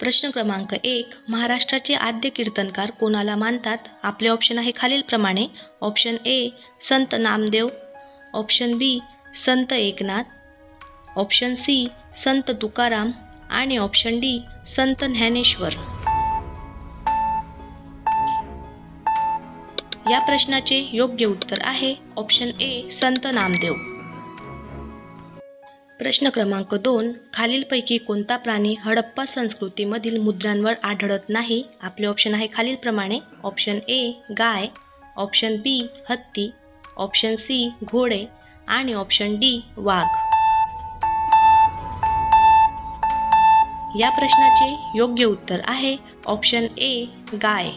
प्रश्न क्रमांक एक महाराष्ट्राचे आद्य कीर्तनकार कोणाला मानतात? आपले ऑप्शन आहे खालीलप्रमाणे. ऑप्शन ए संत नामदेव. ऑप्शन बी संत एकनाथ. ऑप्शन सी संत तुकाराम. आणि ऑप्शन डी संत ज्ञानेश्वर. या प्रश्नाचे योग्य उत्तर आहे. ऑप्शन ए संत नामदेव. प्रश्न क्रमांक दोन खालीलपैकी कोणता प्राणी हडप्पा संस्कृतीमधील मुद्रांवर आढळत नाही? आपले ऑप्शन आहे खालीलप्रमाणे. ऑप्शन ए गाय. ऑप्शन बी हत्ती. ऑप्शन सी घोडे. आणि ऑप्शन डी वाघ. या प्रश्नाचे योग्य उत्तर आहे ऑप्शन ए गाय.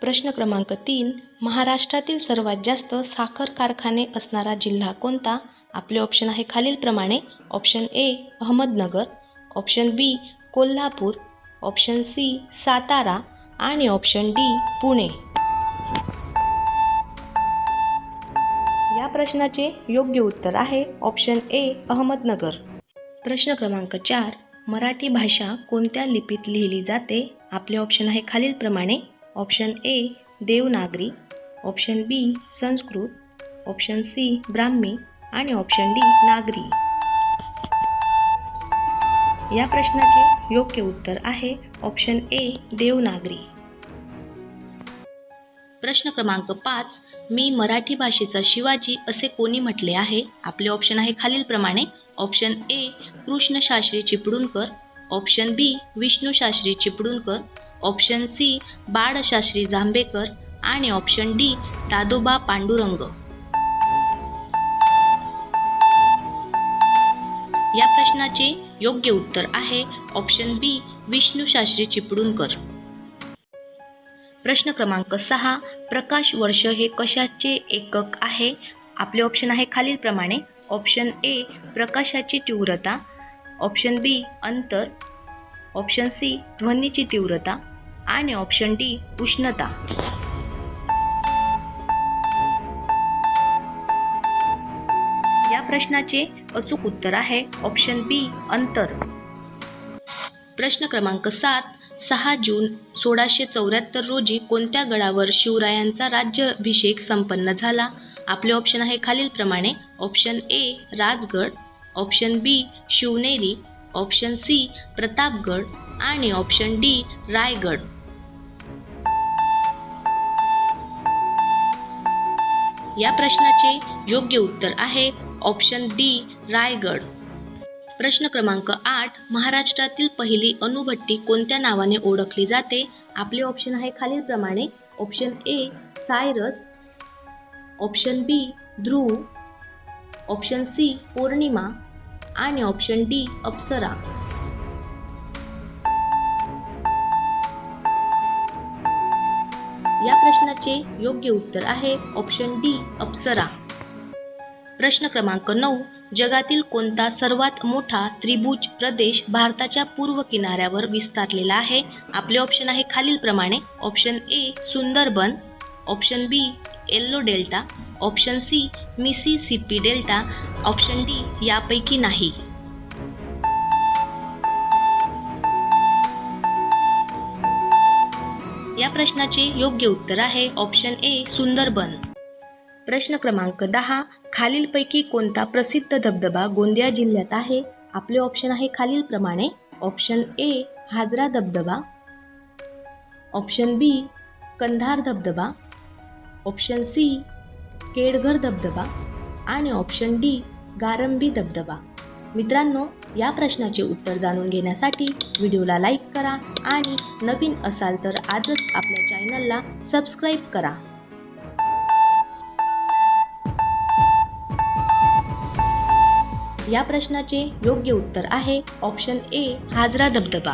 प्रश्न क्रमांक तीन महाराष्ट्रातील सर्वात जास्त साखर कारखाने असणारा जिल्हा कोणता? आपले ऑप्शन आहे खालीलप्रमाणे option A Ahmednagar. Option B Kolhapur. Option C Satara. आणि ऑप्शन डी पुणे. या प्रश्नाचे योग्य उत्तर आहे ऑप्शन ए अहमदनगर. प्रश्न क्रमांक चार मराठी भाषा कोणत्या लिपीत लिहिली जाते? आपले ऑप्शन आहे खालीलप्रमाणे option A Devanagari. Option B Sanskrit. Option C Brahmi. आणि ऑप्शन डी नागरी. या प्रश्नाचे योग्य उत्तर आहे ऑप्शन ए देवनागरी. प्रश्न क्रमांक पाच मी मराठी भाषेचा शिवाजी असे कोणी म्हटले आहे? आपले ऑप्शन आहे खालीलप्रमाणे. Option A Krishnashastri Chiplunkar. Option B Vishnushastri Chiplunkar. Option C Balshastri Jambhekar. आणि ऑप्शन डी दादोबा पांडुरंग. या प्रश्नाचे योग्य उत्तर आहे ऑप्शन बी विष्णू शास्त्री चिपळूणकर. प्रश्न क्रमांक सहा प्रकाश वर्ष हे कशाचे एकक आहे? आपले ऑप्शन आहे खालीलप्रमाणे. ऑप्शन ए प्रकाशाची तीव्रता. ऑप्शन बी अंतर. ऑप्शन सी ध्वनीची तीव्रता. आणि ऑप्शन डी उष्णता. या प्रश्नाचे अचूक उत्तर आहे. ऑप्शन बी अंतर. प्रश्न क्रमांक सात सहा जून सोळाशे चौऱ्याहत्तर रोजी कोणत्या गडावर शिवरायांचा राज्याभिषेक संपन्न झाला? आपले ऑप्शन आहे खालीलप्रमाणे option A Rajgad. Option B Shivneri. Option C Pratapgad. आणि ऑप्शन डी रायगड. या प्रश्नाचे योग्य उत्तर आहे. Option D Raigad. प्रश्न क्रमांक आठ महाराष्ट्रातील पहिली अणुभट्टी कोणत्या नावाने ओळखली जाते? आपले ऑप्शन आहे खालीलप्रमाणे option A Cyrus. Option B Dhruv. Option C पौर्णिमा. आणि ऑप्शन डी अप्सरा. या प्रश्नाचे योग्य उत्तर आहे ऑप्शन डी अप्सरा. प्रश्न क्रमांक नऊ. जगातील कोणता सर्वात मोठा त्रिभुज प्रदेश भारताच्या पूर्व किनाऱ्यावर विस्तारलेला आहे? आपले ऑप्शन आहे खालीलप्रमाणे option A Sundarban. Option B yellow delta option C Mississippi delta option D यापैकी नाही. या प्रश्नाचे योग्य उत्तर आहे ऑप्शन ए सुंदरबन. प्रश्न क्रमांक दहा खालीलपैकी कोणता प्रसिद्ध धबधबा गोंदिया जिल्ह्यात आहे? आपले ऑप्शन आहे खालीलप्रमाणे. ऑप्शन ए हाजरा धबधबा. ऑप्शन बी कंधार धबधबा. ऑप्शन सी केडघर धबधबा. आणि ऑप्शन डी गारंबी धबधबा. मित्रांनो या प्रश्नाचे उत्तर जाणून घेण्यासाठी व्हिडिओला लाईक करा आणि नवीन असाल तर आजच आपल्या चॅनलला सबस्क्राईब करा. या प्रश्नाचे योग्य उत्तर आहे. ऑप्शन ए हाजरा धबधबा